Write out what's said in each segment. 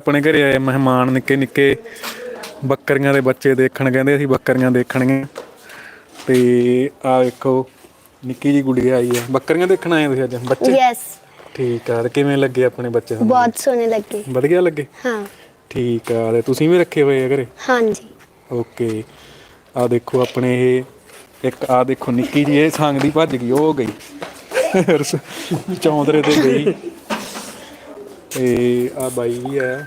ਆਪਣੇ ਘਰੇ ਆਏ ਮਹਿਮਾਨ ਨਿੱਕੇ ਨਿੱਕੇ ਬੱਕਰੀਆਂ ਦੇ ਬੱਚੇ ਦੇਖਣ ਕਹਿੰਦੇ ਅਸੀਂ ਬੱਕਰੀਆਂ ਦੇਖਣਗੇ ਤੇ ਆ ਵੇਖੋ ਨਿੱਕੀ ਜੀ ਗੁੜੀਆ ਆਈ ਹੈ ਬੱਕਰੀਆਂ ਦੇਖਣ ਆਏ ਤੁਸੀਂ ਅੱਜ? ਬੱਚੇ? ਯੈਸ ਠੀਕ ਆ ਤੇ ਕਿਵੇਂ ਲੱਗੇ ਆਪਣੇ ਬੱਚੇ ਤੁਹਾਨੂੰ ਬਹੁਤ ਸੋਹਣੇ ਲੱਗੇ। ਵਧੀਆ ਲੱਗੇ? ਹਾਂ। ਠੀਕ ਆ ਤੇ ਤੁਸੀਂ ਵੀ ਰੱਖੇ ਹੋਏ ਆ ਘਰੇ? ਹਾਂਜੀ। ਓਕੇ। ਆ ਦੇਖੋ ਆਪਣੇ ਇਹ ਇੱਕ ਆ ਦੇਖੋ ਨਿੱਕੀ ਜੀ ਇਹ ਸੰਗ ਦੀ ਭੱਜ ਗਈ ਉਹ ਗਈ। ਚੌਂਦਰੇ ਤੇ ਗਈ। ਤੇ ਆ ਬਾਈ ਵੀ ਆ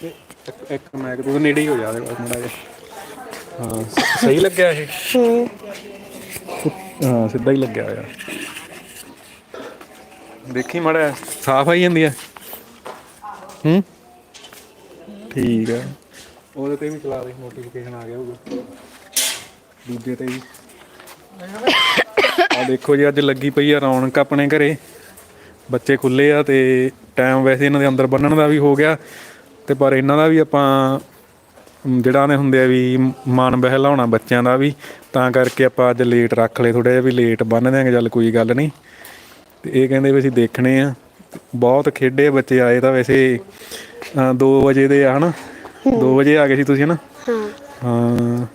ਤੇ ਇੱਕ- ਇੱਕ ਮੈਂ ਕਿ ਨੇੜੇ ਹੀ ਹੋ ਜਾ ਮੜਾ ਜਿਹਾ। ਹਾਂ ਸ- ਸਹੀ ਲੱਗਿਆ ਇਹ? ਹੂੰ। ਹਾਂ ਸਿੱਧਾ ਹੀ ਲੱਗਿਆ ਹੋਇਆ। ਦੇਖੀ ਮੜਾ ਸਾਫ਼ ਆਈ ਜਾਂਦੀ ਆ ਹੂੰ? ਠੀਕ ਆ ਉਹਦੇ ਤੇ ਵੀ ਚਲਾ ਦੇ ਨੋਟੀਫਿਕੇਸ਼ਨ ਆ ਗਿਆ ਹੋਊਗਾ। ਦੂਜੇ ਤੇ ਵੀ। ਆ ਦੇਖੋ ਜੀ ਅੱਜ ਲੱਗੀ ਪਈ ਆ ਰੌਣਕ ਆਪਣੇ ਘਰੇ। ਬੱਚੇ ਖੁੱਲੇ ਆ ਤੇ ਟਾਈਮ ਵੈਸੇ ਇਹਨਾਂ ਦੇ ਅੰਦਰ ਬੰਨਣ ਦਾ ਵੀ ਹੋ ਗਿਆ ਤੇ ਪਰ ਇਹਨਾਂ ਦਾ ਵੀ ਆਪਾਂ ਜਿਹੜਾ ਨੇ ਹੁੰਦੇ ਆ ਵੀ ਮਨ ਬਹਿਲਾਉਣਾ ਬੱਚਿਆਂ ਦਾ ਵੀ ਤਾਂ ਕਰਕੇ ਆਪਾਂ ਅੱਜ ਲੇਟ ਰੱਖ ਲਏ ਥੋੜਾ ਜਿਹਾ ਵੀ ਲੇਟ ਬੰਨ ਦਿਆਂਗੇ ਚੱਲ ਕੋਈ ਗੱਲ ਨਹੀਂ। ਤੇ ਇਹ ਕਹਿੰਦੇ ਵੀ ਅਸੀਂ ਦੇਖਣੇ ਆ। ਬਹੁਤ ਖੇਡੇ ਬੱਚੇ ਆਏ ਤਾਂ ਵੈਸੇ 2 ਵਜੇ ਦੇ ਆ ਹਨਾ? 2 ਵਜੇ ਆ ਗਏ ਸੀ ਤੁਸੀਂ ਹਨਾ? ਹਾਂ। ਹਾਂ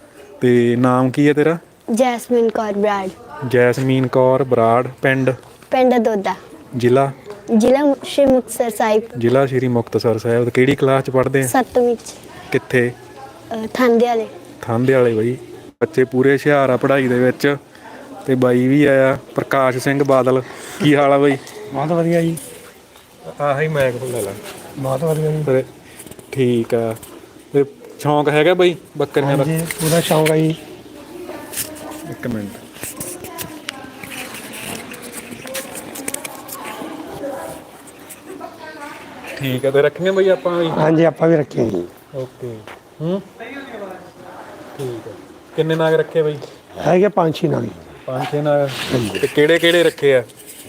ਤੇ ਨਾਮ ਕੀ ਹੈ ਤੇਰਾ? ਜੈਸਮਿਨ ਕੌਰ ਬਰਾੜ। ਜੈਸਮੀਨ ਕੌਰ ਬਰਾੜ ਪਿੰਡ? ਪਿੰਡ ਦੋਦਾ। ਜ਼ਿਲ੍ਹਾ? ਜ਼ਿਲ੍ਹਾ ਸ਼੍ਰੀ ਮੁਕਤਸਰ ਸਾਹਿਬ। ਜ਼ਿਲ੍ਹਾ ਸ਼੍ਰੀ ਮੁਕਤਸਰ ਸਾਹਿਬ ਤੇ ਕਿਹੜੀ ਕਲਾਸ ਚ ਪੜ੍ਹਦੇ ਆ? ਸੱਤਵੀਂ ਚ ਕਿੱਥੇ? ਥਾਂਦੇ ਵਾਲੇ। ਥਾਂਦੇ ਵਾਲੇ ਬਈ। ਬੱਚੇ ਪੂਰੇ ਹੁਸ਼ਿਆਰ ਆ ਪੜ੍ਹਾਈ ਦੇ ਵਿੱਚ। ਤੇ ਬਾਈ ਵੀ ਆਇਆ ਪ੍ਰਕਾਸ਼ ਸਿੰਘ ਬਾਦਲ। ਕੀ ਹਾਲ ਆ ਬਾਈ? ਬਹੁਤ ਵਧੀਆ ਜੀ। ਆਹੀ ਮੈਂ ਕੋਲ ਲੈ ਲਾ। ਬਹੁਤ ਵਧੀਆ ਜੀ। ਫਿਰ ਠੀਕ ਆ। ਤੇ ਸ਼ੌਂਕ ਹੈਗਾ ਬਾਈ ਬੱਕਰੀਆਂ ਦਾ? ਹਾਂਜੀ ਪੂਰਾ ਸ਼ੌਂਕ ਹੈ ਜੀ। ਇੱਕ ਮਿੰਟ। ਠੀਕ ਆ ਤੇ ਰੱਖੀਆਂ ਬਈ ਆਪਾਂ ਵੀ? ਹਾਂਜੀ ਆਪਾਂ ਵੀ ਰੱਖੇ ਜੀ। ਓਕੇ। ਹੂੰ? ਠੀਕ ਆ ਕਿੰਨੇ ਨਾਗ ਰੱਖੇ ਬਈ? ਹੈਗੇ ਪੰਜ ਛੇ ਨਾਲ ਪੰਜ ਛੇ ਨਾਗ। ਤੇ ਕਿਹੜੇ ਕਿਹੜੇ ਰੱਖੇ ਆ?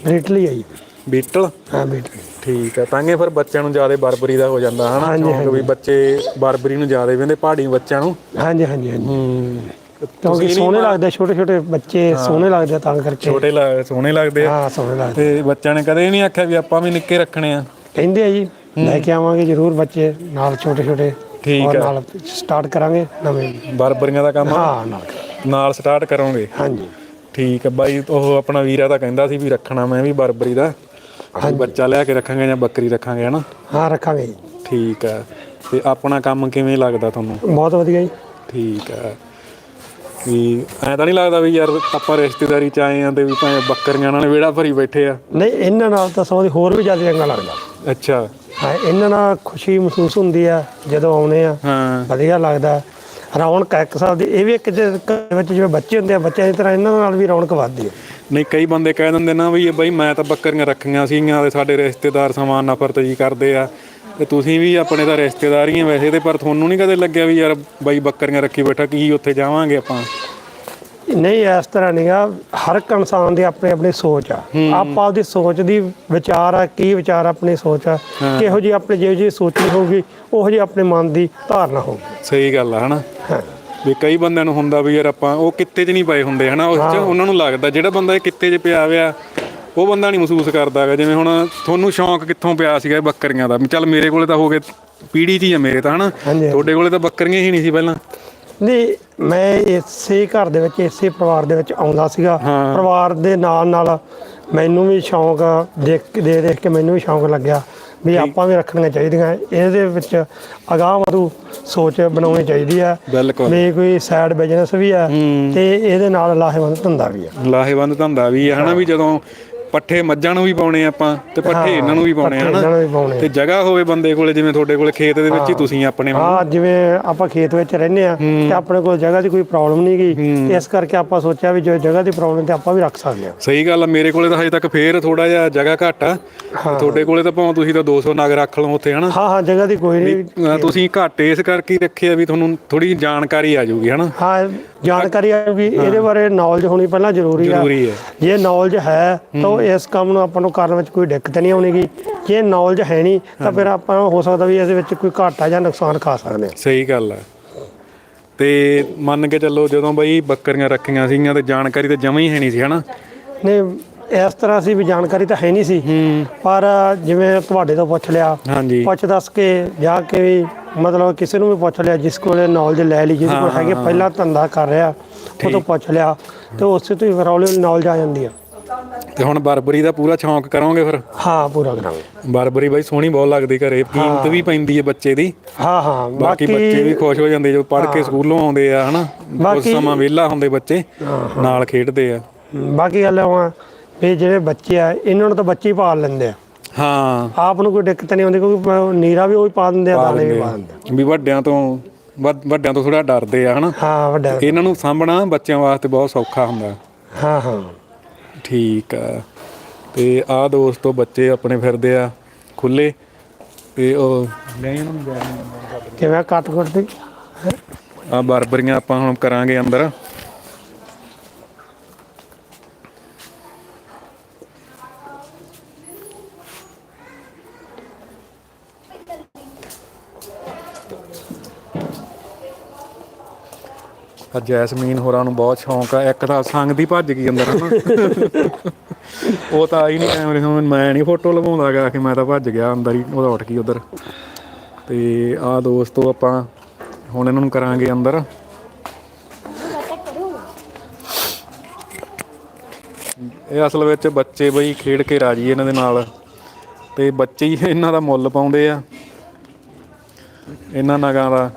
ਬ੍ਰਿਟਲੀ ਹੈ ਜੀ। ਬੀਟਲ? ਹਾਂ ਬ੍ਰਿਟਲੀ ਠੀਕ ਆ ਤਾਂਗੇ ਫਿਰ ਬੱਚਿਆਂ ਨੂੰ ਜ਼ਿਆਦਾ ਬਰਬਰੀ ਦਾ ਹੋ ਜਾਂਦਾ ਹਨਾ? ਹਾਂਜੀ, ਕਿਉਂਕਿ ਵੀ ਬੱਚੇ ਬਰਬਰੀ ਨੂੰ ਜ਼ਿਆਦਾ ਵੇਂਦੇ ਪਹਾੜੀ ਬੱਚਿਆਂ ਨੂੰ। ਹਾਂਜੀ ਹਾਂਜੀ ਹਾਂਜੀ। ਹੂੰ। ਕਿਉਂਕਿ ਸੋਹਣੇ ਲੱਗਦੇ ਛੋਟੇ ਛੋਟੇ ਬੱਚੇ ਸੋਹਣੇ ਲੱਗਦੇ ਆ ਤਾਂ ਕਰਕੇ। ਛੋਟੇ ਲੱਗ ਸੋਹਣੇ ਲੱਗਦੇ ਆ। ਹਾਂ ਸੋਹਣੇ ਲੱਗਦੇ ਤੇ ਬੱਚਿਆਂ ਨੇ ਕਦੇ ਨਹੀਂ ਆਖਿਆ ਵੀ ਆਪਾਂ ਵੀ ਨਿੱਕੇ ਰੱਖਣੇ ਆ। ਕਹਿੰਦੇ ਆ ਜੀ ਲੈ ਕੇ ਆਵਾਂਗੇ ਜ਼ਰੂਰ ਬੱਚੇ ਨਾਲ ਛੋਟੇ ਛੋਟੇ। ਠੀਕ ਔਰ ਆ। ਨਾਲ ਸਟਾਰਟ ਕਰਾਂਗੇ ਨਵੇਂ। ਬਰਬਰੀਆਂ ਦਾ ਕੰਮ ਹਾਂ ਨਾਲ ਕਰਾਂਗੇ। ਨਾਲ ਸਟਾਰਟ ਕਰੋਗੇ? ਹਾਂਜੀ। ਠੀਕ ਆ ਬਾਈ ਉਹ ਆਪਣਾ ਵੀਰਾ ਤਾਂ ਕਹਿੰਦਾ ਸੀ ਵੀ ਰੱਖਣਾ ਮੈਂ ਵੀ ਬਰਬਰੀ ਦਾ। ਵੀ ਬੱਚਾ ਲਿਆ ਕੇ ਰੱਖਾਂਗੇ ਜਾਂ ਬੱਕਰੀ ਰੱਖਾਂਗੇ ਹਨਾ? ਹਾਂ ਰੱਖਾਂਗੇ ਜੀ। ਠੀਕ ਆ। ਤੇ ਆਪਣਾ ਕੰਮ ਕਿਵੇਂ ਲੱਗਦਾ ਤੁਹਾਨੂੰ? ਬਹੁਤ ਵਧੀਆ ਜੀ। ਠੀਕ ਆ। ਵੀ ਐ ਤਾਂ ਨਹੀਂ ਲੱਗਦਾ ਵੀ ਯਾਰ ਆਪਾਂ ਰਿਸ਼ਤੇਦਾਰੀ ਚ ਆਏ ਆ ਤੇ ਵੀ ਭਾਵੇਂ ਬੱਕਰੀਆਂ ਨਾਲ ਵਿਹੜਾ ਭਰੀ ਬੈਠੇ ਆ। ਨਹੀਂ ਇਹਨਾਂ ਨਾਲ ਤਾਂ ਸੌਂ ਹੋਰ ਵੀ ਜ਼ਿਆਦਾ ਚੰਗਾ ਲੱਗਦਾ। ਅੱਛਾ। ਹਾਂ ਇਹਨਾਂ ਨਾਲ ਖੁਸ਼ੀ ਮਹਿਸੂਸ ਹੁੰਦੀ ਆ ਜਦੋਂ ਆਉਨੇ ਆ। ਹਾਂ। ਵਧੀਆ ਲੱਗਦਾ। ਰੌਣਕ ਇੱਕ ਹਿਸਾਬ ਦੀ ਇਹ ਵੀ ਇੱਕ ਜੇ ਘਰ ਵਿੱਚ ਜਿਵੇਂ ਬੱਚੇ ਹੁੰਦੇ ਆ ਬੱਚਿਆਂ ਦੀ ਤਰ੍ਹਾਂ ਇਹਨਾਂ ਨਾਲ ਵੀ ਰੌਣਕ ਵੱਧਦੀ ਹੈ ਨਹੀਂ ਕਈ ਬੰਦੇ ਕਹਿ ਦਿੰਦੇ ਨਾ ਵੀ ਇਹ ਬਈ ਮੈਂ ਤਾਂ ਬੱਕਰੀਆਂ ਰੱਖੀਆਂ ਸੀਗੀਆਂ ਤੇ ਸਾਡੇ ਰਿਸ਼ਤੇਦਾਰ ਸਮਾਨ ਨਫ਼ਰਤ ਜੀ ਕਰਦੇ ਆ। ਤੇ ਤੁਸੀਂ ਵੀ ਆਪਣੇ ਤਾਂ ਰਿਸ਼ਤੇਦਾਰ ਹੀ ਆ ਵੈਸੇ ਤੇ ਪਰ ਤੁਹਾਨੂੰ ਨਹੀਂ ਕਦੇ ਲੱਗਿਆ ਵੀ ਯਾਰ ਬਈ ਬੱਕਰੀਆਂ ਰੱਖੀ ਬੈਠਾ ਕੀ ਉੱਥੇ ਜਾਵਾਂਗੇ ਆਪਾਂ? ਨਹੀਂ ਇਸ ਤਰ੍ਹਾਂ ਨਹੀਂਗਾ ਹਰ ਇੱਕ ਇਨਸਾਨ ਦੀ ਆਪਣੀ ਆਪਣੀ ਸੋਚ ਆ। ਆਪ ਆਪਦੀ ਸੋਚ ਦੀ ਵਿਚਾਰ ਆ ਕੀ ਵਿਚਾਰ ਆ, ਆਪਣੀ ਸੋਚ ਆ। ਕਿਹੋ ਜੀ ਆਪਣੀ ਜਿਹੋ ਜੀ ਸੋਚੀ ਹੋਊਗੀ ਉਹੋ ਜੀ ਆਪਣੇ ਮਨ ਦੀ ਧਾਰਨਾ ਹੋਊਗੀ। ਸਹੀ ਗੱਲ ਆ ਹਨਾ? ਵੀ ਕਈ ਬੰਦਿਆਂ ਨੂੰ ਹੁੰਦਾ ਵੀ ਯਾਰ ਆਪਾਂ ਉਹ ਕਿੱਤੇ 'ਚ ਨਹੀਂ ਪਏ ਹੁੰਦੇ ਹਨਾ? ਉਸ 'ਚ ਉਹਨਾਂ ਨੂੰ ਲੱਗਦਾ ਜਿਹੜਾ ਬੰਦਾ ਇਹ ਕਿੱਤੇ 'ਚ ਪਿਆ ਹੋਇਆ ਉਹ ਬੰਦਾ ਨਹੀਂ ਮਹਿਸੂਸ ਕਰਦਾ ਹੈਗਾ ਜਿਵੇਂ ਹੁਣ ਤੁਹਾਨੂੰ ਸ਼ੌਂਕ ਕਿੱਥੋਂ ਪਿਆ ਸੀਗਾ ਇਹ ਬੱਕਰੀਆਂ ਦਾ? ਚੱਲ ਮੇਰੇ ਕੋਲੇ ਤਾਂ ਹੋ ਗਏ ਪੀੜੀ 'ਚ ਹੀ ਆ ਮੇਰੇ ਤਾਂ ਹਨਾ? ਹਾਂਜੀ। ਤੁਹਾਡੇ ਕੋਲੇ ਤਾਂ ਬੱਕਰੀਆਂ ਹੀ ਨਹੀਂ ਸੀ ਪਹਿਲਾਂ। ਨਹੀਂ ਮੈਂ ਇਸੇ ਘਰ ਦੇ ਵਿੱਚ ਇਸੇ ਪਰਿਵਾਰ ਦੇ ਵਿੱਚ ਆਉਂਦਾ ਸੀਗਾ। ਹਾਂ। ਪਰਿਵਾਰ ਦੇ ਨਾਲ ਨਾਲ ਮੈਨੂੰ ਵੀ ਸ਼ੌਂਕ ਦੇਖ ਕੇ ਦੇ ਦੇਖ ਕੇ ਮੈਨੂੰ ਵੀ ਸ਼ੌਂਕ ਲੱਗਿਆ ਵੀ ਆਪਾਂ ਵੀ ਰੱਖਣੀਆਂ ਚਾਹੀਦੀਆਂ। ਇਹਦੇ ਵਿੱਚ ਅਗਾਂਹ ਵਧੂ ਸੋਚ ਬਣਾਉਣੀ ਚਾਹੀਦੀ ਆ। ਬਿਲਕੁਲ। ਵੀ ਕੋਈ ਸਾਈਡ ਬਿਜ਼ਨਸ ਵੀ ਆ ਤੇ ਇਹਦੇ ਨਾਲ ਲਾਹੇਵੰਦ ਧੰਦਾ ਵੀ ਆ। ਲਾਹੇਵੰਦ ਧੰਦਾ ਵੀ ਹੈ ਹਨਾ? ਵੀ ਜਦੋਂ ਪੱਠੇ ਮੱਝਾਂ ਨੂੰ ਵੀ ਪਾਉਣੇ ਆਪਾਂ ਤੇ ਪੱਠੇ ਇਹਨਾਂ ਨੂੰ ਵੀ ਪਾਉਣੇ ਪੱਠੇ ਇਹਨਾਂ ਨੂੰ ਵੀ ਪਾਉਣੇ। ਤੇ ਜਗ੍ਹਾ ਹੋਵੇ ਬੰਦੇ ਕੋਲੇ ਜਿਵੇਂ ਤੁਹਾਡੇ ਕੋਲੇ ਖੇਤ ਦੇ ਵਿੱਚ ਹੀ ਤੁਸੀਂ ਆਪਣੇ ਹਾਂ ਜਿਵੇਂ ਆਪਾਂ ਖੇਤ ਵਿੱਚ ਰਹਿੰਦੇ ਆ ਤੇ ਆਪਣੇ ਕੋਲ ਜਗ੍ਹਾ ਦੀ ਕੋਈ ਪ੍ਰੋਬਲਮ ਨਹੀਂ ਗਈ ਇਸ ਕਰਕੇ ਆਪਾਂ ਸੋਚਿਆ ਵੀ ਜੋ ਜਗ੍ਹਾ ਦੀ ਪ੍ਰੋਬਲਮ ਤੇ ਆਪਾਂ ਵੀ ਰੱਖ ਸਕਦੇ ਆ। ਸਹੀ ਗੱਲ ਆ ਮੇਰੇ ਕੋਲੇ ਤਾਂ ਹਜੇ ਤੱਕ ਫੇਰ ਥੋੜਾ ਜਿਹਾ ਜਗ੍ਹਾ ਘੱਟ ਆ। ਤੇ ਤੁਹਾਡੇ ਕੋਲੇ ਤਾਂ ਭਾਵੇਂ ਤੁਸੀਂ ਤਾਂ 200 ਨਗ ਰੱਖ ਲਓ ਉੱਥੇ ਹਨਾ? ਹਾਂ ਹਾਂ ਜਗ੍ਹਾ ਦੀ ਕੋਈ ਨਹੀਂ ਅਹ ਤੁਸੀਂ ਘੱਟ ਇਸ ਕਰਕੇ ਹੀ ਰੱਖਿਆ ਵੀ ਤੁਹਾਨੂੰ ਥੋੜੀ ਜਾਣਕਾਰੀ ਆ ਜਾਊਗੀ ਹਨਾ? ਹਾਂ ਜਾਣਕਾਰੀ ਆ ਵੀ ਇਹਦੇ ਬਾਰੇ ਨੌਲੇਜ ਹੋਣੀ ਪਹਿਲਾਂ ਜ਼ਰੂਰੀ ਆ। ਜ਼ਰੂਰੀ ਹੈ ਜੇ ਨੌਲੇਜ ਹੈ ਤਾਂ ਇਸ ਕੰਮ ਨੂੰ ਆਪਾਂ ਨੂੰ ਕਰਨ ਵਿੱਚ ਕੋਈ ਦਿੱਕਤ ਨਹੀਂ ਆਉਣੀਗੀ। ਜੇ ਨੌਲੇਜ ਹੈ ਨਹੀਂ ਤਾਂ ਫਿਰ ਆਪਾਂ ਹੋ ਸਕਦਾ ਵੀ ਇਹਦੇ ਵਿੱਚ ਕੋਈ ਘਾਟਾ ਜਾਂ ਨੁਕਸਾਨ ਖਾ ਸਕਦੇ ਆ ਸਹੀ ਗੱਲ ਆ ਤੇ ਮੰਨ ਕੇ ਚੱਲੋ ਜਦੋਂ ਬਈ ਬੱਕਰੀਆਂ ਰੱਖੀਆਂ ਸੀਗੀਆਂ ਤੇ ਜਾਣਕਾਰੀ ਤਾਂ ਜਮਾ ਹੀ ਹੈ ਨਹੀਂ ਸੀ ਹਨਾ? ਨਹੀਂ ਇਸ ਤਰ੍ਹਾਂ ਸੀ ਵੀ ਜਾਣਕਾਰੀ ਤਾਂ ਹੈ ਨਹੀਂ ਸੀ। ਪਰ ਜਿਵੇਂ ਤੁਹਾਡੇ ਤੋਂ ਪੁੱਛ ਲਿਆ ਪੁੱਛ ਦੱਸ ਕੇ ਜਾ ਕੇ ਵੀ ਮਤਲਬ ਕਿਸੇ ਨੂੰ ਵੀ ਪੁੱਛ ਲਿਆ ਜਿਸ ਕੋਲੇ ਨੌਲੇਜ ਲੈ ਲਈ ਜਿਸ ਕੋਲ ਹੈਗੇ ਪਹਿਲਾਂ ਧੰਦਾ ਕਰ ਰਿਹਾ ਉਹ ਤੋਂ ਪੁੱਛ ਲਿਆ ਤੇ ਉਸੇ ਤੋਂ ਹੀ ਫਿਰ ਨੌਲੇਜ ਆ ਜਾਂਦੀ ਆ। ਤੇ ਹੁਣ ਬਰਬਰੀ ਦਾ ਪੂਰਾ ਸ਼ੌਂਕ ਕਰੋਗੇ ਫਿਰ? ਹਾਂ ਪੂਰਾ ਕਰਾਂਗੇ। ਬਰਬਰੀ ਬਾਈ ਸੋਹਣੀ ਬਹੁਤ ਲੱਗਦੀ ਘਰੇ ਕੀਮਤ ਵੀ ਪੈਂਦੀ ਹੈ ਬੱਚੇ ਦੀ। ਹਾਂ ਹਾਂ ਬਾਕੀ ਬੱਚੇ ਵੀ ਖੁਸ਼ ਹੋ ਜਾਂਦੇ ਜੋ ਪੜ੍ਹ ਕੇ ਸਕੂਲੋਂ ਆਉਂਦੇ ਆ ਹਨਾ? ਉਸ ਸਮਾਂ ਵਿਹਲਾ ਹੁੰਦੇ ਬੱਚੇ ਨਾਲ ਖੇਡਦੇ ਆ। ਬਾਕੀ ਗੱਲ ਆ ਵੀ ਜਿਹੜੇ ਬੱਚੇ ਆ ਇਹਨਾਂ ਨੂੰ ਤਾਂ ਬੱਚੇ ਹੀ ਪਾਲ ਲੈਂਦੇ ਆ। ਹਾਂ। ਆਪ ਨੂੰ ਕੋਈ ਦਿੱਕਤ ਨਹੀਂ ਆਉਂਦੀ ਕਿਉਂਕਿ ਨੀਰਾ ਵੀ ਉਹੀ ਪਾ ਦਿੰਦੇ ਆ ਦਾਣੇ ਵੀ ਪਾ ਦਿੰਦੇ। ਵੀ ਵੱਡਿਆਂ ਤੋਂ ਵੱਡ- ਵੱਡਿਆਂ ਤੋਂ ਥੋੜਾ ਡਰਦੇ ਆ ਹਨਾ? ਹਾਂ ਵੱਡਾ ਇਹਨਾਂ ਨੂੰ ਸਾਂਭਣਾ ਬੱਚਿਆਂ ਵਾਸਤੇ ਬਹੁਤ ਸੌਖਾ ਹੁੰਦਾ। ਹਾਂ ਹਾਂ। ਠੀਕ ਆ। ਤੇ ਆਹ ਦੋਸਤੋ ਬੱਚੇ ਆਪਣੇ ਫਿਰਦੇ ਆ ਖੁੱਲੇ ਤੇ ਉਹ ਲੈ ਇਹਨਾਂ ਨੂੰ ਜਾ ਕਿਵੇਂ ਕੱਟ ਕੁੱਟ ਦੀ ਆ ਬਰਬਰੀਆਂ ਆਪਾਂ ਹੁਣ ਕਰਾਂਗੇ ਅੰਦਰ। ਆ ਜੈਸਮੀਨ ਹੋਰਾਂ ਨੂੰ ਬਹੁਤ ਸ਼ੌਂਕ ਆ, ਇੱਕ ਤਾਂ ਸੰਗ ਦੀ ਭੱਜ ਗਈ ਅੰਦਰ। ਹਨਾ ਉਹ ਤਾਂ ਆਈ ਨਹੀਂ ਕੈਮਰੇ ਸਾਹਮਣੇ ਮੈਂ ਨਹੀਂ ਫੋਟੋ ਲਵਾਉਂਦਾ ਗਾ ਕਿ ਮੈਂ ਤਾਂ ਭੱਜ ਗਿਆ ਅੰਦਰ ਹੀ, ਉਹਦਾ ਉੱਠ ਗਈ ਉਧਰ। ਤੇ ਆ ਦੋਸਤੋ ਆਪਾਂ ਹੁਣ ਇਹਨਾਂ ਨੂੰ ਕਰਾਂਗੇ ਅੰਦਰ। ਇਹ ਅਸਲ ਵਿੱਚ ਬੱਚੇ ਬਈ ਖੇਡ ਕੇ ਰਾਜੀ ਇਹਨਾਂ ਦੇ ਨਾਲ। ਤੇ ਬੱਚੇ ਹੀ ਇਹਨਾਂ ਦਾ ਮੁੱਲ ਪਾਉਂਦੇ ਆ। ਇਹਨਾਂ ਨਗਾਂ ਦਾ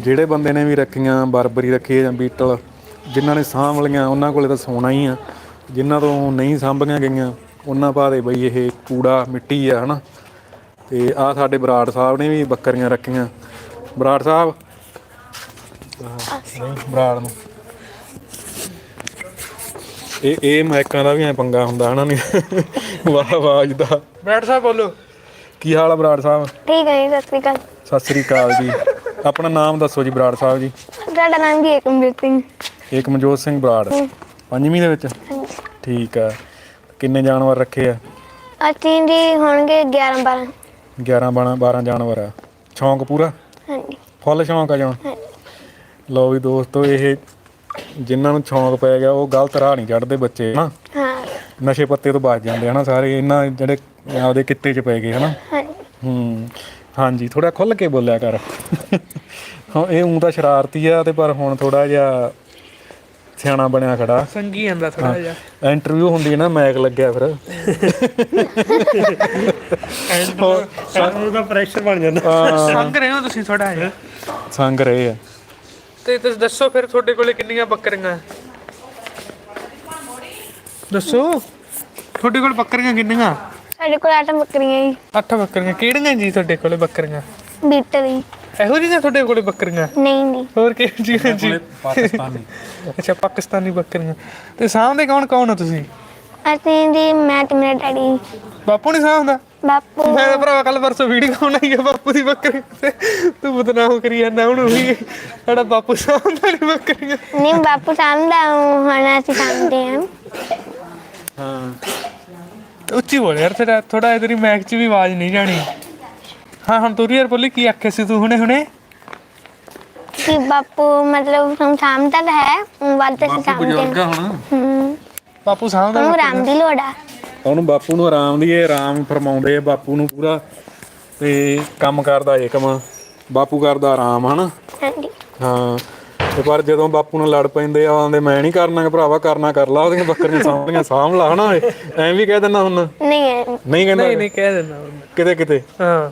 ਜਿਹੜੇ ਬੰਦੇ ਨੇ ਵੀ ਰੱਖੀਆਂ ਬਰਬਰੀ ਰੱਖੀ ਜਾਂ ਬੀਟਲ ਜਿਨ੍ਹਾਂ ਨੇ ਸਾਂਭ ਲਈਆਂ ਉਹਨਾਂ ਕੋਲੇ ਤਾਂ ਸੋਨਾ ਹੀ ਆ। ਜਿਨ੍ਹਾਂ ਤੋਂ ਨਹੀਂ ਸਾਂਭੀਆਂ ਗਈਆਂ ਉਹਨਾਂ ਬਾਦੇ ਬਈ ਇਹ ਕੂੜਾ ਮਿੱਟੀ ਆ ਹਨਾ। ਤੇ ਆ ਸਾਡੇ ਬਰਾੜ ਸਾਹਿਬ ਨੇ ਵੀ ਬੱਕਰੀਆਂ ਰੱਖੀਆਂ। ਬਰਾੜ ਸਾਹਿਬ। ਨਹੀਂ ਬਰਾੜ ਨੂੰ। ਇਹ ਇਹ ਮਾਈਕਾਂ ਦਾ ਵੀ ਐ ਪੰਗਾ ਹੁੰਦਾ ਹਨਾ ਨਹੀਂ? ਵਾਹ ਆਵਾਜ਼ ਦਾ ਬੈਠ ਸਾਹਿਬ ਬੋਲੋ। ਕੀ ਹਾਲ ਆ ਬਰਾੜ ਸਾਹਿਬ? ਠੀਕ ਹੈ ਜੀ, ਸਤਿ ਸ਼੍ਰੀ ਅਕਾਲ। ਸਤਿ ਸ੍ਰੀ ਅਕਾਲ ਜੀ। ਆਪਣਾ ਨਾਮ ਦੱਸੋ ਜੀ ਬਰਾੜ ਸਾਹਿਬ ਜੀ। ਤੁਹਾਡਾ ਨਾਮ ਕੀ ਹੈ ਸਿੰਘ? ਏਕ ਮਨਜੋਤ ਸਿੰਘ ਬਰਾੜ। ਪੰਜਵੀਂ ਦੇ ਵਿੱਚ? ਠੀਕ ਆ। ਕਿੰਨੇ ਜਾਨਵਰ ਰੱਖੇ ਆ? ਅਸੀਂ ਜੀ ਹੋਣਗੇ 11 12 11 12 12 ਜਾਨਵਰ ਆ। ਸ਼ੌਂਕ ਪੂਰਾ? ਹਾਂਜੀ। ਫੁੱਲ ਸ਼ੌਂਕ ਆ ਜਾਣ ਲਓ ਵੀ ਦੋਸਤੋ ਇਹ ਜਿਨ੍ਹਾਂ ਨੂੰ ਸ਼ੌਂਕ ਪੈ ਗਿਆ ਉਹ ਗਲਤ ਰਾਹ ਨਹੀਂ ਚੜਦੇ ਬੱਚੇ ਹਨਾ? ਹਾਂ। ਨਸ਼ੇ ਪੱਤੇ ਤੋਂ ਬਚ ਜਾਂਦੇ ਹਨਾ ਸਾਰੇ। ਇਹਨਾਂ ਜਿਹੜੇ ਆਪਦੇ ਕਿੱਤੇ 'ਚ ਪੈ ਗਏ ਹਨਾ? ਹਾਂਜੀ। ਹੂੰ। ਹਾਂਜੀ ਥੋੜਾ ਖੁੱਲ ਕੇ ਬੋਲਿਆ ਕਰ। ਹਾਂ ਇਹ ਉਂ ਤਾਂ ਸ਼ਰਾਰਤੀ ਆ ਤੇ ਪਰ ਹੁਣ ਥੋੜਾ ਜਿਹਾ ਸਿਆਣਾ ਬਣਿਆ ਖੜਾ। ਸੰਗੀ ਜਾਂਦਾ ਥੋੜਾ ਜਿਹਾ। ਇੰਟਰਵਿਊ ਹੁੰਦੀ ਹੈ ਨਾ ਮੈਕ ਲੱਗਿਆ ਫਿਰ। ਉਹਦਾ ਪ੍ਰੈਸ਼ਰ ਬਣ ਜਾਂਦਾ। ਸੰਗ ਰਹੇ ਹੋ ਤੁਸੀਂ ਥੋੜਾ ਜਿਹਾ? ਸੰਗ ਰਹੇ ਆ। ਤੇ ਤੁਸੀਂ ਦੱਸੋ ਫਿਰ ਤੁਹਾਡੇ ਕੋਲੇ ਕਿੰਨੀਆਂ ਬੱਕਰੀਆਂ? ਦੱਸੋ। ਤੁਹਾਡੇ ਕੋਲ ਬੱਕਰੀਆਂ ਕਿੰਨੀਆਂ? ਸਾਡੇ ਕੋਲ ਆਟਾ ਬੱਕਰੀਆਂ ਜੀ। ਅੱਠ ਬੱਕਰੀਆਂ। ਕਿਹੜੀਆਂ ਜੀ ਤੁਹਾਡੇ ਕੋਲੇ ਬੱਕਰੀਆਂ? ਬੀਟਲ ਜੀ। ਇਹੋ ਜਿਹੀਆਂ ਤੁਹਾਡੇ ਕੋਲੇ ਬੱਕਰੀਆਂ? ਨਹੀਂ ਜੀ ਹੋਰ ਕਿਹੜੀਆਂ ਜਿਹੀਆਂ ਜੀ? ਪਾਕਿਸਤਾਨੀ। ਅੱਛਾ ਪਾਕਿਸਤਾਨੀ ਬੱਕਰੀਆਂ। ਤੇ ਸਾਹਮਣੇ ਕੌਣ ਕੌਣ ਹੋ ਤੁਸੀਂ? ਅਸੀਂ ਜੀ ਮੈਂ ਤੇ ਮੇਰਾ ਡੈਡੀ। ਬਾਪੂ ਨਹੀਂ ਸਾਹਮਣਾ ਬਾਪੂ। ਮੈਂ ਤਾਂ ਭਰਾ ਕੱਲ ਪਰਸੋਂ ਵੀਡੀਓ ਬਣਾਈ ਆ ਬਾਪੂ ਦੀ ਬੱਕਰੀ ਤੇ। ਤੂੰ ਬਦਨਾਮ ਕਰੀ ਜਾਂਦਾ ਉਹਨੂੰ ਵੀ ਸਾਡਾ ਬਾਪੂ ਸਾਹਮਣਾ ਨਹੀਂ ਬੱਕਰੀਆਂ। ਨਹੀਂ ਬਾਪੂ ਸਾਹਮਣਾ ਹੁਣ ਅਸੀਂ ਸਾਹਮਣੇ ਹਾਂ। ਹਾਂ। ਉੱਚੀ ਬੋਲ ਯਾਰ ਤੇਰਾ ਥੋੜਾ ਇਧਰ ਹੀ ਮੈਕ 'ਚ ਵੀ ਆਵਾਜ਼ ਨਹੀਂ ਜਾਣੀ। ਹਾਂ ਹੁਣ ਤੂੰ ਯਾਰ ਬੋਲੀ ਕੀ ਆਖਿਆ ਸੀ ਤੂੰ ਹੁਣੇ ਹੁਣੇ? ਕਿ ਬਾਪੂ ਮਤਲਬ ਹਮ ਸਾਹਮਣਾ ਤਾਂ ਹੈ ਵੱਲ ਤਾਂ ਅਸੀਂ ਬਾਪੂ ਸਾਹਮਣੇ ਬਜ਼ੁਰਗ ਆ ਹੁਣ। ਹੂੰ। ਬਾਪੂ ਸਾਹਮਣਾ ਉਹਨੂੰ ਰਾਮ ਦੀ ਲੋੜ ਆ। ਉਹਨੂੰ ਬਾਪੂ ਨੂੰ ਆਰਾਮ ਦੀ ਇਹ ਆਰਾਮ ਫਰਮਾਉਂਦੇ ਆ ਬਾਪੂ ਨੂੰ ਪੂਰਾ ਤੇ ਕੰਮ ਕਰਦਾ ਏਕਮ ਬਾਪੂ ਕਰਦਾ ਆਰਾਮ ਹਨਾ? ਹਾਂਜੀ। ਹਾਂ। ਤੇ ਪਰ ਜਦੋਂ ਬਾਪੂ ਨਾਲ ਲੜ ਪੈਂਦੇ ਆ ਆਂਦੇ ਮੈਂ ਨਹੀਂ ਕਰਨਾ ਗਾ ਭਰਾਵਾ ਕਰਨਾ ਕਰ ਲਾ। ਉਹਦੀਆਂ ਬੱਕਰੀਆਂ ਸਾਂਭਲੀਆਂ ਸਾਂਭ ਲਾ ਹਨਾ ਐਂ ਵੀ ਕਹਿ ਦਿੰਦਾ ਹੁਣ ਨਹੀਂ ਨਹੀਂ ਕਹਿੰਦਾ ਨਹੀਂ ਨਹੀਂ ਕਹਿ ਦਿੰਦਾ। ਕਿਤੇ ਕਿਤੇ? ਹਾਂ।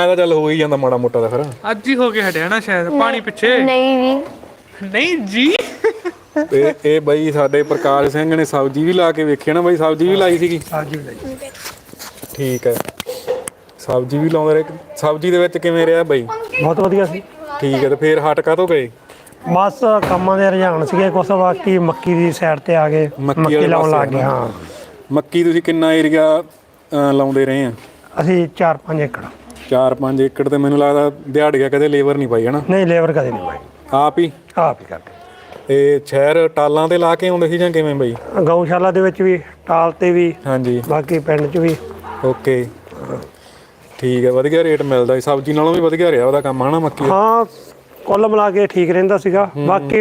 ਐਂ ਤਾਂ ਚੱਲ ਹੋ ਹੀ ਜਾਂਦਾ ਮਾੜਾ ਮੋਟਾ ਤਾਂ ਫਿਰ। ਅੱਜ ਹੀ ਹੋ ਕੇ ਹਟਿਆ ਨਾ ਸ਼ਾਇਦ ਪਾਣੀ ਪਿੱਛੇ। ਨਹੀਂ ਜੀ। ਨਹੀਂ ਜੀ। ਤੇ ਇਹ ਬਈ ਸਾਡੇ ਪ੍ਰਕਾਸ਼ ਸਿੰਘ ਨੇ ਸਬਜ਼ੀ ਵੀ ਲਾ ਕੇ ਵੇਖੀ ਨਾ ਬਈ ਸਬਜ਼ੀ ਵੀ ਲਾਈ ਸੀਗੀ? ਸਾਜੀ ਲਈ। ਠੀਕ ਹੈ ਸਬਜ਼ੀ ਵੀ ਲਾਉਂਦੇ ਰਹੇ। ਸਬਜ਼ੀ ਦੇ ਵਿੱਚ ਕਿਵੇਂ ਰਿਹਾ ਬਈ? ਬਹੁਤ ਵਧੀਆ ਸੀ। ਠੀਕ ਹੈ ਤੇ ਫੇਰ ਹਟ ਕਾ ਤੋਂ ਗਏ? ਬਸ ਕੰਮਾਂ ਦੇ ਰੁਝਾਨ ਸੀਗੇ ਕੁਛ ਬਾਕੀ ਮੱਕੀ ਦੀ ਸਾਈਡ ਤੇ ਆ ਗਏ ਮੱਕੀ ਮੱਕੀ ਵਾਲੇ ਲਾਉਣ ਲੱਗ ਗਏ ਹਾਂ। ਮੱਕੀ ਤੁਸੀਂ ਕਿੰਨਾ ਏਰੀਆ ਲਾਉਂਦੇ ਰਹੇ ਆ? ਅਸੀਂ 4-5 ਏਕੜ। 4-5 ਏਕੜ ਤੇ ਮੈਨੂੰ ਲੱਗਦਾ ਦਿਹਾੜੀਆ ਕਦੇ ਲੇਬਰ ਨਹੀਂ ਪਾਈ ਹਨਾ? ਨਹੀਂ ਲੇਬਰ ਕਦੇ ਨਹੀਂ ਪਾਈ। ਆਪ ਹੀ? ਆਪ ਹੀ ਕਰਦੇ ਤੇ ਸ਼ਹਿਰ ਟਾਲਾਂ ਤੇ ਲਾ ਕੇ ਆਉਂਦੇ ਸੀ ਜਾਂ ਕਿਵੇਂ ਬਈ? ਗਊਸ਼ਾਲਾ ਦੇ ਵਿੱਚ ਵੀ ਟਾਲ ਤੇ ਵੀ ਹਾਂਜੀ। ਬਾਕੀ ਪਿੰਡ 'ਚ ਵੀ। ਓਕੇ। ਠੀਕ ਹੈ ਵਧੀਆ ਰੇਟ ਮਿਲਦਾ ਸੀ। ਸਬਜ਼ੀ ਨਾਲੋਂ ਵੀ ਵਧੀਆ ਰਿਹਾ ਉਹਦਾ ਕੰਮ ਹਨਾ ਮੱਕੀ ਦਾ? ਹਾਂ ਕੁੱਲ ਮਿਲਾ ਕੇ ਠੀਕ ਰਹਿੰਦਾ ਸੀਗਾ। ਬਾਕੀ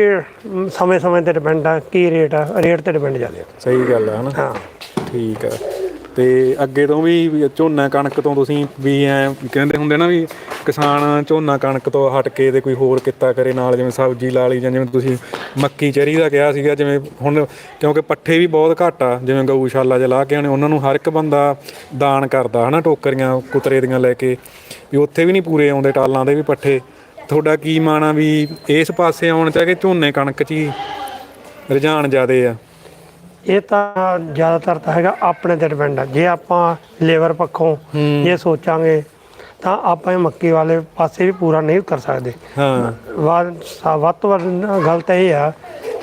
ਸਮੇਂ-ਸਮੇਂ ਤੇ ਡਿਪੈਂਡ ਆ ਕੀ ਰੇਟ ਆ ਰੇਟ ਤੇ ਡਿਪੈਂਡ ਜਾਂਦੇ ਸਹੀ ਗੱਲ ਹੈ ਹਨਾ? ਹਾਂ। ਠੀਕ ਹੈ ਤੇ ਅੱਗੇ ਤੋਂ ਵੀ ਵੀ ਝੋਨਾ ਕਣਕ ਤੋਂ ਤੁਸੀਂ ਵੀ ਐ ਕਹਿੰਦੇ ਹੁੰਦੇ ਨਾ ਵੀ ਕਿਸਾਨ ਝੋਨਾ ਕਣਕ ਤੋਂ ਹਟ ਕੇ ਤੇ ਕੋਈ ਹੋਰ ਕਿੱਤਾ ਕਰੇ ਨਾਲ ਜਿਵੇਂ ਸਬਜ਼ੀ ਲਾ ਲਈ ਜਾਂ ਜਿਵੇਂ ਤੁਸੀਂ ਮੱਕੀ ਚਰੀ ਦਾ ਕਿਹਾ ਸੀਗਾ ਜਿਵੇਂ ਹੁਣ ਕਿਉਂਕਿ ਪੱਠੇ ਵੀ ਬਹੁਤ ਘੱਟ ਆ ਜਿਵੇਂ ਗਊਸ਼ਾਲਾ 'ਚ ਲਾ ਕੇ ਆਣੇ ਉਹਨਾਂ ਨੂੰ ਹਰ ਇੱਕ ਬੰਦਾ ਦਾਨ ਕਰਦਾ ਹਨਾ ਟੋਕਰੀਆਂ ਕੁਤਰੇ ਦੀਆਂ ਲੈ ਕੇ। ਵੀ ਉੱਥੇ ਵੀ ਨਹੀਂ ਪੂਰੇ ਆਉਂਦੇ ਟਾਲਾਂ ਦੇ ਵੀ ਪੱਠੇ। ਤੁਹਾਡਾ ਕੀ ਮਾਣਾ ਵੀ ਇਸ ਪਾਸੇ ਆਉਣ ਚਾਹੇ ਝੋਨੇ ਕਣਕ 'ਚ ਹੀ ਰੁਝਾਨ ਜ਼ਿਆਦੇ ਆ? ਇਹ ਤਾਂ ਜ਼ਿਆਦਾਤਰ ਤਾਂ ਹੈਗਾ ਆਪਣੇ ਤੇ ਡਿਪੈਂਡ ਆ। ਜੇ ਆਪਾਂ ਲੇਬਰ ਪੱਖੋਂ ਜੇ ਸੋਚਾਂਗੇ ਤਾਂ ਆਪਾਂ ਇਹ ਮੱਕੀ ਵਾਲੇ ਪਾਸੇ ਵੀ ਪੂਰਾ ਨਹੀਂ ਕਰ ਸਕਦੇ। ਹਾਂ। ਵੱਧ ਵੱਧ ਤੋਂ ਵੱਧ ਨਾ ਗੱਲ ਤਾਂ ਇਹ ਆ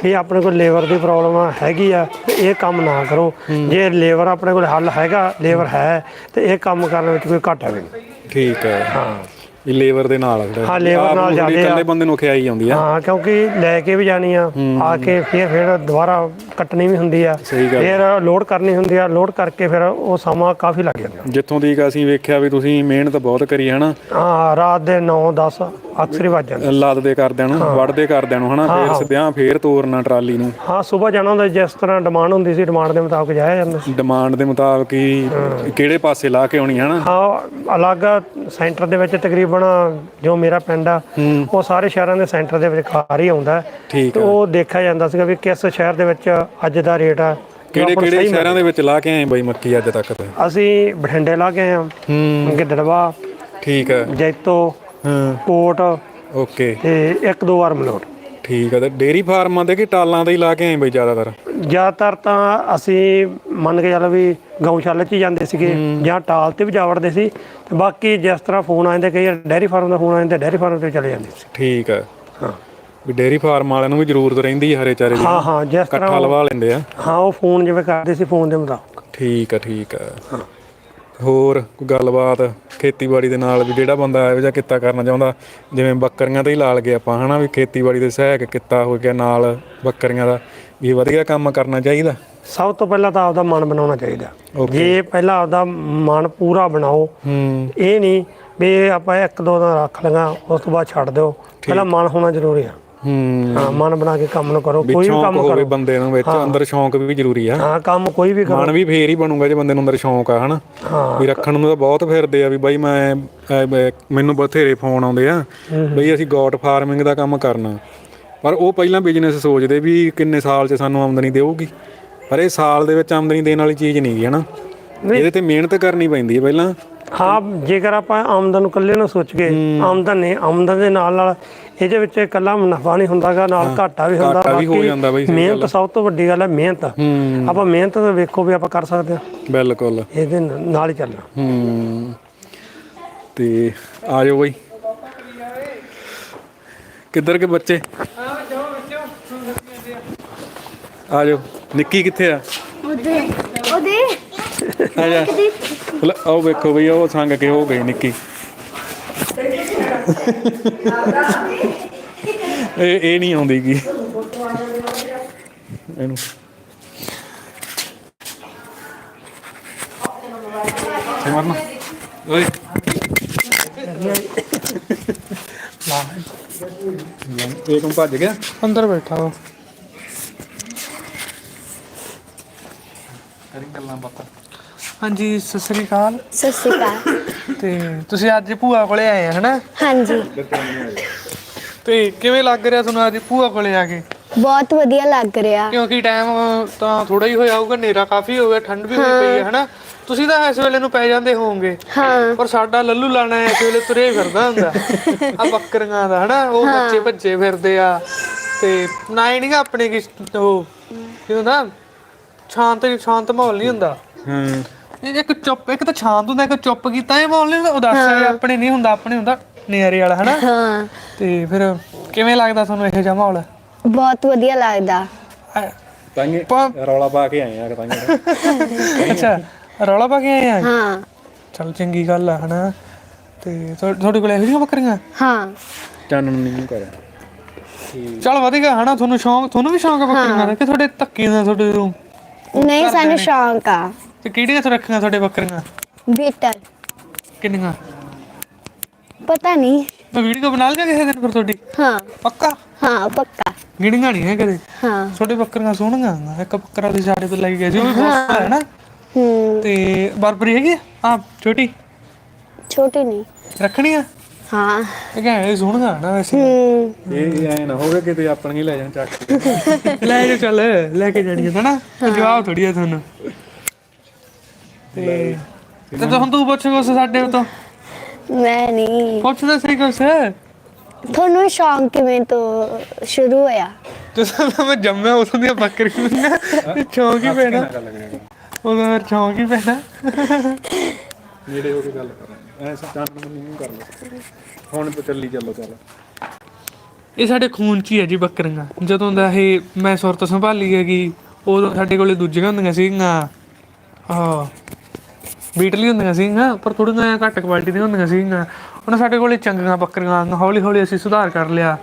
ਵੀ ਆਪਣੇ ਕੋਲ ਲੇਬਰ ਦੀ ਪ੍ਰੋਬਲਮ ਹੈਗੀ ਆ ਇਹ ਕੰਮ ਨਾ ਕਰੋ। ਜੇ ਲੇਬਰ ਆਪਣੇ ਕੋਲ ਹੱਲ ਹੈਗਾ ਲੇਬਰ ਹੈ ਤੇ ਇਹ ਕੰਮ ਕਰਨ ਵਿੱਚ ਕੋਈ ਘਾਟਾ ਵੀ ਨਹੀਂ। ਠੀਕ ਹੈ। ਹਾਂ। ਇਹ ਲੇਬਰ ਦੇ ਨਾਲ ਜਿਹੜਾ। ਹਾਂ, labor ਨਾਲ ਨੂੰ ਜ਼ਿਆਦੇ ਆ। ਇਕੱਲੇ ਬੰਦੇ ਨੂੰ ਖਿਆਈ ਆਉਂਦੀ ਆ। ਹਾਂ ਕਿਉਂਕਿ ਲੈ ਕੇ ਵੀ ਜਾਣੀ ਆ ਆ ਕੇ ਫਿਰ ਫਿਰ ਦੁਬਾਰਾ ਕੱਟਣੀ ਵੀ ਹੁੰਦੀ ਆ। ਸਹੀ ਗੱਲ। ਫਿਰ ਲੋਡ ਕਰਨੀ ਹੁੰਦੀ ਆ ਲੋਡ ਕਰਕੇ ਫਿਰ ਉਹ ਸਮਾਂ ਕਾਫੀ ਲੱਗ ਜਾਂਦਾ। ਜਿੱਥੋਂ ਦੀ ਅਸੀਂ ਵੇਖਿਆ ਵੀ ਤੁਸੀਂ ਮਿਹਨਤ ਬਹੁਤ ਕਰੀ ਹੈ ਨਾ? ਹਾਂ ਰਾਤ ਦੇ 9 10 ਅਕਸਰ ਹੀ ਵੱਜ ਜਾਂਦੇ। ਲੱਦਦੇ ਕਰਦਿਆਂ ਨੂੰ ਵੜਦੇ ਕਰਦਿਆਂ ਨੂੰ ਹਨਾ ਫੇਰ ਸਿੱਧਿਆਂ ਫੇਰ ਤੋਰਨਾ ਟਰਾਲੀ ਨੂੰ। ਹਾਂ ਸਵੇਰ ਜਾਣਾ ਹੁੰਦਾ ਜਿਸ ਤਰ੍ਹਾਂ ਡਿਮਾਂਡ ਹੁੰਦੀ ਸੀ ਡਿਮਾਂਡ ਦੇ ਮੁਤਾਬਕ ਜਾਇਆ ਜਾਂਦਾ ਸੀ। ਡਿਮਾਂਡ ਦੇ ਮੁਤਾਬਕ ਹੀ ਕਿਹੜੇ ਪਾਸੇ ਲਾ ਕੇ ਆਉਣੀ ਹਨਾ? ਹਾਂ ਅਲੱਗ ਸੈਂਟਰ ਦੇ ਵਿੱਚ ਤਕਰੀਬਨ ਜੋ ਮੇਰਾ ਪਿੰਡ ਆ ਉਹ ਸਾਰੇ ਸ਼ਹਿਰਾਂ ਦੇ ਸੈਂਟਰ ਦੇ ਵਿੱਚ ਕਾਰ ਹੀ ਆਉਂਦਾ। ਠੀਕ ਤੇ ਉਹ ਦੇਖਿਆ ਜਾਂਦਾ ਸੀਗਾ ਵੀ ਕਿਸ ਸ਼ਹਿਰ ਦੇ ਵਿੱਚ ਅੱਜ ਦਾ ਰੇਟ ਆ ਕਿਹੜੇ ਕਿਹੜੇ। ਸ਼ਹਿਰਾਂ ਦੇ ਵਿੱਚ ਲਾ ਕੇ ਆਏ ਬਾਈ ਮੱਕੀ ਅੱਜ ਤੱਕ ਅਸੀਂ ਬਠਿੰਡੇ ਲਾ ਗਏ ਆ ਹੂੰ। ਗਿੱਦੜਵਾ ਠੀਕ ਹੈ। ਜੈਤੋ ਹਾਂ। ਕੋਟ ਓਕੇ। ਤੇ ਇੱਕ ਦੋ ਵਾਰ ਮਲੋਟ। ਠੀਕ ਹੈ ਤੇ ਡੇਰੀ ਫਾਰਮਾਂ ਦੇ ਕਿ ਟਾਲਾਂ ਦੇ ਹੀ ਲਾ ਕੇ ਆਏ ਬਾਈ ਜ਼ਿਆਦਾਤਰ? ਜ਼ਿਆਦਾਤਰ ਤਾਂ ਅਸੀਂ ਮੰਨ ਕੇ ਚੱਲ ਵੀ ਗਊਸ਼ਾਲਾ 'ਚ ਹੀ ਜਾਂਦੇ ਸੀਗੇ ਜਾਂ ਟਾਲ ਤੇ ਵੀ ਜਾ ਵੜਦੇ ਸੀ ਤੇ ਬਾਕੀ ਜਿਸ ਤਰ੍ਹਾਂ ਫੋਨ ਆਉਂਦੇ ਕਈ ਡੈਰੀ ਫਾਰਮ ਦਾ ਫੋਨ ਆਉਂਦਾ ਡੈਰੀ ਫਾਰਮ ਤੇ ਚਲੇ ਜਾਂਦੇ ਸੀ। ਠੀਕ ਹੈ ਹਾਂ। ਵੀ ਡੇਰੀ ਫਾਰਮ ਵਾਲਿਆਂ ਨੂੰ ਵੀ ਜ਼ਰੂਰਤ ਰਹਿੰਦੀ ਹੈ ਹਰੇ ਚਾਰੇ ਦੀ। ਹਾਂ ਹਾਂ ਜਿਸ ਇਕੱਠਾ ਤਰ੍ਹਾਂ ਲਵਾ ਲੈਂਦੇ ਆ। ਹਾਂ ਉਹ ਫੋਨ ਜਿਵੇਂ ਕਰਦੇ ਸੀ ਫੋਨ ਦੇ ਮੁਤਾਬਕ। ਠੀਕ ਆ ਠੀਕ ਆ। ਹੋਰ ਕੋਈ ਗੱਲਬਾਤ? ਖੇਤੀਬਾੜੀ ਦੇ ਨਾਲ ਵੀ ਜਿਹੜਾ ਬੰਦਾ ਇਹੋ ਜਿਹਾ ਕਿੱਤਾ ਕਰਨਾ ਚਾਹੁੰਦਾ ਜਿਵੇਂ ਬੱਕਰੀਆਂ ਤੇ ਹੀ ਲਾ ਲਗੇ ਆਪਾਂ ਹਨਾ ਵੀ ਖੇਤੀਬਾੜੀ ਦੇ ਸਹਾਇਕ ਕਿੱਤਾ ਹੋ ਗਿਆ ਨਾਲ ਬੱਕਰੀਆਂ ਦਾ ਵੀ ਵਧੀਆ ਕੰਮ ਕਰਨਾ ਚਾਹੀਦਾ। ਸਭ ਤੋਂ ਪਹਿਲਾਂ ਤਾਂ ਆਪਦਾ ਮਨ ਬਣਾਉਣਾ ਚਾਹੀਦਾ. ਜੇ ਪਹਿਲਾਂ ਆਪਦਾ ਮਨ ਪੂਰਾ ਬਣਾਓ ਇਹ ਨਹੀਂ ਵੀ ਆਪਾਂ ਇੱਕ ਦੋ ਦਿਨ ਰੱਖ ਲਗਾ ਉਸ ਤੋਂ ਬਾਅਦ ਛੱਡ ਦਿਓ। ਪਹਿਲਾਂ ਮਨ ਹੋਣਾ ਜ਼ਰੂਰੀ ਆ। ਹੂੰ। ਹਾਂ ਮਨ ਬਣਾ ਕੇ ਕੰਮ ਨੂੰ ਕਰੋ ਕੋਈ ਵੀ ਕੰਮ ਕਰੋ। ਬੰਦੇ ਨੂੰ ਵਿੱਚ ਅੰਦਰ ਸ਼ੌਂਕ ਵੀ ਜ਼ਰੂਰੀ ਆ। ਹਾਂ ਕੰਮ ਕੋਈ ਵੀ ਕਰੋ। ਮਨ ਵੀ ਫੇਰ ਹੀ ਬਣੂਗਾ ਜੇ ਬੰਦੇ ਨੂੰ ਅੰਦਰ ਸ਼ੌਂਕ ਆ ਹਨਾ? ਹਾਂ। ਵੀ ਰੱਖਣ ਨੂੰ ਤਾਂ ਬਹੁਤ ਫਿਰਦੇ ਆ ਵੀ ਬਾਈ ਮੈਂ ਮੈਨੂੰ ਬਥੇਰੇ ਫੋਨ ਆਉਂਦੇ ਆ। ਬਈ ਅਸੀਂ ਗੋਟ ਫਾਰਮਿੰਗ ਦਾ ਕੰਮ ਕਰਨਾ। ਪਰ ਉਹ ਪਹਿਲਾਂ ਬਿਜ਼ਨਸ ਸੋਚਦੇ ਵੀ ਕਿੰਨੇ ਸਾਲ 'ਚ ਸਾਨੂੰ ਆਮਦਨੀ ਦੇਊਗੀ। ਪਰ ਇਹ ਸਾਲ ਦੇ ਵਿੱਚ ਆਮਦਨੀ ਦੇਣ ਵਾਲੀ ਚੀਜ਼ ਨਹੀਂ ਗੀ ਹਨਾ? ਇਹਦੇ ਤੇ ਮਿਹਨਤ ਕਰਨੀ ਪੈਂਦੀ ਹੈ ਪਹਿਲਾਂ। ਹਾਂ ਜੇਕਰ ਆਪਾਂ ਆਮਦਨ ਨੂੰ ਇਕੱਲੇ ਨੂੰ ਸੋਚ ਕੇ ਆਮਦਨ ਨੇ ਆਮਦਨ ਦੇ ਨਾਲ ਨਾਲ ਇਹਦੇ ਵਿੱਚ ਇਕੱਲਾ ਮੁਨਾਫਾ ਨਹੀਂ ਹੁੰਦਾਗਾ ਨਾਲ ਘਾਟਾ ਵੀ ਹੁੰਦਾ। ਘਾਟਾ ਵੀ ਹੋ ਜਾਂਦਾ ਬਈ, ਸਹੀ ਮਿਹਨਤ ਸਭ ਤੋਂ ਵੱਡੀ ਗੱਲ ਹੈ ਮਿਹਨਤ। ਆਪਾਂ ਮਿਹਨਤ ਤਾਂ ਵੇਖੋ ਵੀ ਆਪਾਂ ਕਰ ਸਕਦੇ ਹਾਂ। ਬਿਲਕੁਲ। ਇਹਦੇ ਨਾਲ ਹੀ ਚੱਲਣਾ। ਹੂੰ। ਤੇ ਆ ਜਾਓ ਬਈ। ਕਿੱਧਰ ਕੇ ਬੱਚੇ? ਆ ਜਾਓ ਨਿੱਕੀ ਕਿੱਥੇ ਆ? ਉਹਦੇ ਉਹਦੇ। ਆ ਜਾ ਆਓ ਵੇਖੋ ਬਈ ਉਹ ਸੰਗ ਕੇ ਹੋ ਗਈ ਨਿੱਕੀ। ਇਹ ਇਹ ਨਹੀਂ ਆਉਂਦੀ ਕੀ ਇਹਨੂੰ। ਸਿਮਰਨ ਓਏ। ਇਹ ਕੌਣ ਭੱਜ ਗਿਆ? ਅੰਦਰ ਬੈਠਾ ਵਾ ਕਰੀ ਗੱਲਾਂ ਬਾਤਾਂ। ਹਾਂਜੀ ਸਤਿ ਸ੍ਰੀ ਅਕਾਲ। ਸਤਿ ਸ਼੍ਰੀ ਅਕਾਲ। ਤੇ ਤੁਸੀਂ ਅੱਜ ਭੂਆ ਕੋਲੇ ਆਏ ਆ ਹਨਾ? ਹਾਂਜੀ। ਤੇ ਕਿਵੇਂ ਲੱਗ ਰਿਹਾ ਤੁਹਾਨੂੰ ਅੱਜ ਭੂਆ ਕੋਲੇ ਆ ਕੇ? ਬਹੁਤ ਵਧੀਆ ਲੱਗ ਰਿਹਾ। ਕਿਉਂਕਿ ਟਾਈਮ ਤਾਂ ਥੋੜਾ ਹੀ ਹੋਇਆ ਹੋਊਗਾ ਹਨੇਰਾ ਕਾਫੀ ਹੋ ਗਿਆ ਠੰਡ ਵੀ ਹੋਈ ਪਈ ਹੈ ਹਨਾ? ਤੁਸੀਂ ਤਾਂ ਇਸ ਵੇਲੇ ਨੂੰ ਪੈ ਜਾਂਦੇ ਹੋਵੋਗੇ। ਹਾਂ। ਪਰ ਸਾਡਾ ਲੱਲੂ ਲਾਣਾ ਇਸ ਵੇਲੇ ਤੁਰੇ ਫਿਰਦਾ ਹੁੰਦਾ। ਆ ਬੱਕਰੀਆਂ ਦਾ ਹਨਾ? ਉਹ ਬੱਚੇ ਭੱਜੇ ਫਿਰਦੇ ਆ। ਤੇ ਨਾ ਹੀ ਨਹੀਂਗਾ ਆਪਣੇ ਕੀ ਉਹ ਕੀ ਹੁੰਦਾ ਸ਼ਾਂਤ ਸ਼ਾਂਤ ਮਾਹੌਲ ਨਹੀਂ ਹੁੰਦਾ। ਹਾਂ। ਇੱਕ ਚੁੱਪ ਇੱਕ ਤਾਂ ਸ਼ਾਂਤ ਹੁੰਦਾ ਇੱਕ ਚੁੱਪ ਕੀਤਾ ਇਹ ਹੁੰਦਾ ਉਦਾਸ ਆਪਣੇ ਨਹੀਂ ਹੁੰਦਾ ਆਪਣੇ ਹੁੰਦਾ ਨਿਆਰੇ ਵਾਲਾ ਹਨਾ? ਹਾਂ। ਤੇ ਫਿਰ ਕਿਵੇਂ ਲੱਗਦਾ ਤੁਹਾਨੂੰ ਇਹੋ ਜਿਹਾ ਮਾਹੌਲ? ਬਹੁਤ ਵਧੀਆ ਲੱਗਦਾ। ਤਾਂਗੇ ਰੌਲਾ ਪਾ ਕੇ ਆਏ ਆ ਤਾਂਗੇ ਅੱਛਾ ਰੌਲਾ ਪਾ ਕੇ ਆਏ ਆ? ਹਾਂ। ਚਲ ਚੰਗੀ ਗੱਲ ਆ ਹਨਾ? ਤੇ ਤੁਹਾ- ਤੁਹਾਡੇ ਕੋਲ ਇਹੋ ਜਿਹੀਆਂ ਬੱਕਰੀਆਂ? ਹਾਂ। ਚਾਨਣ ਨਹੀਂ ਕਰ ਚਲ ਵਧੀਆ ਹਨਾ? ਤੁਹਾਨੂੰ ਸ਼ੌਂਕ ਤੁਹਾਨੂੰ ਵੀ ਸ਼ੌਂਕ ਆ ਬੱਕਰੀਆਂ ਦਾ ਕਿ ਤੁਹਾਡੇ ਧੱਕੇ ਦਾ ਤੁਹਾਡੇ ਨੂੰ ਨਹੀਂ ਸਾਨੂੰ ਸ਼ੌਂਕ ਆ। ਤੇ ਕਿਹੜੀਆਂ ਤੋਂ ਰੱਖੀਆਂ ਤੁਹਾਡੇ ਬੱਕਰੀਆਂ? ਬੀਟਲ। ਕਿੰਨੀਆਂ? ਪਤਾ ਨਹੀਂ। ਮੈਂ ਵੀਡੀਓ ਬਣਾ ਲਿਆ ਕਿਸੇ ਦਿਨ ਫਿਰ ਤੁਹਾਡੀ? ਹਾਂ। ਪੱਕਾ? ਹਾਂ ਪੱਕਾ। ਗਿਣੀਆਂ ਨਹੀਂ ਹੈ ਕਦੇ? ਹਾਂ। ਛੋਟੇ ਬੱਕਰੀਆਂ ਸੋਹਣੀਆਂ ਹੁੰਦੀਆਂ। ਇੱਕ ਬੱਕਰਾ ਤੇ ਸਾਡੇ ਤੇ ਲੱਗ ਗਿਆ ਸੀ ਉਹ ਵੀ ਬਹੁਤ ਹੈ ਨਾ? ਹੂੰ। ਤੇ ਬਰਬਰੀ ਹੈਗੀ ਆ? ਛੋਟੀ? ਛੋਟੀ ਨਹੀਂ। ਰੱਖਣੀ ਆ? ਹਾਂ। ਇਹ ਕਹਿੰਦੇ ਸੋਹਣੀਆਂ ਨਾ ਵੈਸੇ। ਹੂੰ। ਇਹ ਐ ਨਾ ਹੋਵੇ ਕਿਤੇ ਆਪਣੀ ਹੀ ਲੈ ਜਾਣ ਚੱਕ ਕੇ। ਲੈ ਜਾ ਚੱਲ ਲੈ ਕੇ ਜਾਣੀ ਹੈ ਨਾ। ਜਵਾਬ ਥੋੜੀ ਆ ਤੁਹਾਨੂੰ। ਤੇ ਤੇ ਤਾਂ ਹੁਣ ਤੂੰ ਪੁੱਛ ਕੁਛ ਸਾਡੇ ਤੋਂ? ਮੈਂ ਨਹੀਂ। ਪੁੱਛਦਾ ਸਹੀ ਕੁਛ? ਤੁਹਾਨੂੰ ਸ਼ੌਂਕ ਕਿਵੇਂ ਤੋਂ ਸ਼ੁਰੂ ਹੋਇਆ? ਜਦੋਂ ਮੈਂ ਜੰਮਿਆ ਉਦੋਂ ਦੀਆਂ ਬੱਕਰੀਆਂ ਚੌਂਕ ਹੀ। ਪੈਣਾ। ਉਦੋਂ ਮੇਰਾ ਚੌਂਕ ਹੀ ਪੈਣਾ। ਨੇੜੇ ਹੋ ਕੇ ਗੱਲ ਕਰਾਂਗੇ। ਐ ਸੱਚਾਂ ਨੂੰ ਨਹੀਂ ਕਰ ਲਓ ਹੁਣ ਤਾਂ ਚੱਲੀ ਚੱਲੋ ਚੱਲ। ਇਹ ਸਾਡੇ ਖੂਨ ਚ ਹੀ ਹੈ ਜੀ ਬੱਕਰੀਆਂ। ਜਦੋਂ ਦਾ ਇਹ ਮੈਂ ਸੁਰਤ ਸੰਭਾਲੀ ਹੈਗੀ ਉਦੋਂ ਸਾਡੇ ਕੋਲੇ ਦੂਜੀਆਂ ਹੁੰਦੀਆਂ ਸੀਗੀਆਂ। ਆਹ। ਬੀਟਲੀ ਹੁੰਦੀਆਂ ਸੀਗੀਆਂ ਪਰ ਥੋੜੀਆਂ ਘੱਟ ਕੁਆਲਿਟੀ ਦੀਆਂ ਹੁੰਦੀਆਂ ਸੀਗੀਆਂ। ਉਹਨਾਂ ਸਾਡੇ ਕੋਲੇ ਚੰਗੀਆਂ ਬੱਕਰੀਆਂ ਆਈਆਂ ਹੌਲੀ ਹੌਲੀ ਅਸੀਂ ਸੁਧਾਰ ਕਰ ਲਿਆ।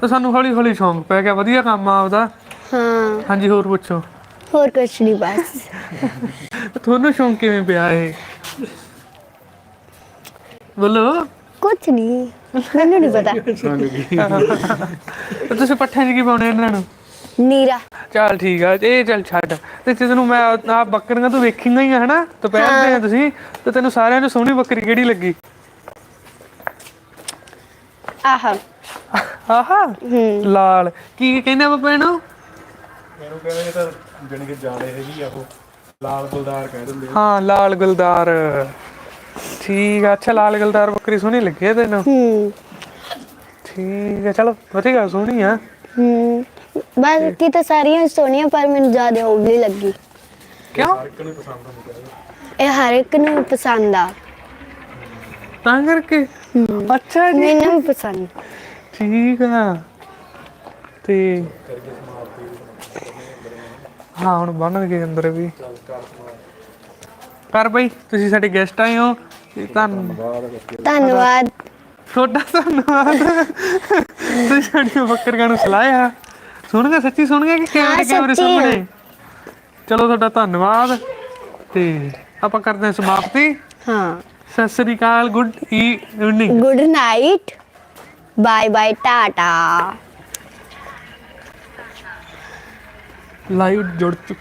ਤਾਂ ਸਾਨੂੰ ਹੌਲੀ ਹੌਲੀ ਸ਼ੌਂਕ ਪੈ ਗਿਆ ਵਧੀਆ ਕੰਮ ਆ ਉਹਦਾ ਹਾਂ। ਹਾਂਜੀ ਹੋਰ ਪੁੱਛੋ। ਹੋਰ ਕੁਛ ਨਹੀਂ ਬਸ। ਤੁਹਾਨੂੰ ਸ਼ੌਂਕ ਕਿਵੇਂ ਪਿਆ ਇਹ? ਬੋਲੋ। ਕੁਛ ਨਹੀਂ ਮੈਨੂੰ ਨਹੀਂ ਪਤਾ। ਤੇ ਤੁਸੀਂ ਪੱਠਿਆਂ 'ਚ ਕੀ ਪਾਉਣੇ ਇਹਨਾਂ ਨੂੰ? ਨੀਰਾ। ਚੱਲ ਠੀਕ ਆ ਇਹ ਚੱਲ ਛੱਡ। ਤੇ ਤੈਨੂੰ ਮੈਂ ਆ ਬੱਕਰੀਆਂ ਤੂੰ ਵੇਖੀਆਂ ਹੀ ਆ ਹਨਾ? ਦੁਪਹਿਰ ਦੇ ਆ ਤੁਸੀਂ। ਤੇ ਤੈਨੂੰ ਸਾਰਿਆਂ ਨੂੰ ਸੋਹਣੀ ਬੱਕਰੀ ਕਿਹੜੀ ਲੱਗੀ? ਆਹ। ਆਹਾ? ਲਾਲ। ਕੀ ਕਹਿੰਦੇ ਆ ਇਹਨੂੰ? ਮੈਨੂੰ ਕਹਿੰਦੇ ਤਾਂ ਜਣ ਕੇ ਜਾਣੇ ਹੈਗੀ ਆ ਉਹ। ਲਾਲ ਗੁਲਦਾਰ ਕਹਿ ਦਿੰਦੇ ਹਾਂ ਲਾਲ ਗੁਲਦਾਰ। ਠੀਕ ਆ ਅੱਛਾ ਲਾਲ ਗੁਲਦਾਰ ਬੱਕਰੀ ਸੋਹਣੀ ਲੱਗੀ ਆ ਤੈਨੂੰ। ਹੂੰ। ਠੀਕ ਆ ਚਲੋ ਵਧੀਆ ਸੋਹਣੀ ਆ। ਹੂੰ। ਬਸ ਕੀ ਤਾਂ ਸਾਰੀਆਂ ਸੋਹਣੀਆਂ ਪਰ ਮੈਨੂੰ ਜ਼ਿਆਦਾ ਉਗਲੀ ਲੱਗੀ। ਕਿਉਂ? ਇਹ ਹਰ ਇੱਕ ਨੂੰ ਪਸੰਦ ਆ। ਤਾਂ ਕਰਕੇ? ਅੱਛਾ ਜੀ। ਮੈਨੂੰ ਪਸੰਦ। ਠੀਕ ਆ। ਤੇ ਹਾਂ ਹੁਣ ਬੰਨ ਗਏ ਅੰਦਰ ਵੀ। ਕਰ ਬਈ ਤੁਸੀਂ ਸਾਡੇ ਗੈਸਟ ਆਏ ਹੋ। ਤੇ ਤੁਹਾਨੂੰ ਧੰਨਵਾਦ। ਤੁਹਾਡਾ ਧੰਨਵਾਦ। ਤੁਸੀਂ ਸਾਡੀਆਂ ਬੱਕਰੀਆਂ ਨੂੰ ਸਲਾਹਿਆ ਸੁਣਗੇ ਸੱਚੀ ਸੁਣਗੇ ਕਿ ਕੈਮਰੇ ਕੈਮਰੇ। ਸਾਹਮਣੇ? ਚਲੋ ਤੁਹਾਡਾ ਧੰਨਵਾਦ। ਤੇ ਆਪਾਂ ਕਰਦੇ ਹਾਂ ਸਮਾਪਤੀ। ਹਾਂ। ਸਤਿ ਸ੍ਰੀ ਅਕਾਲ good evening good night. Bye bye tata. Live ਜੁੜ ਚੁੱਕ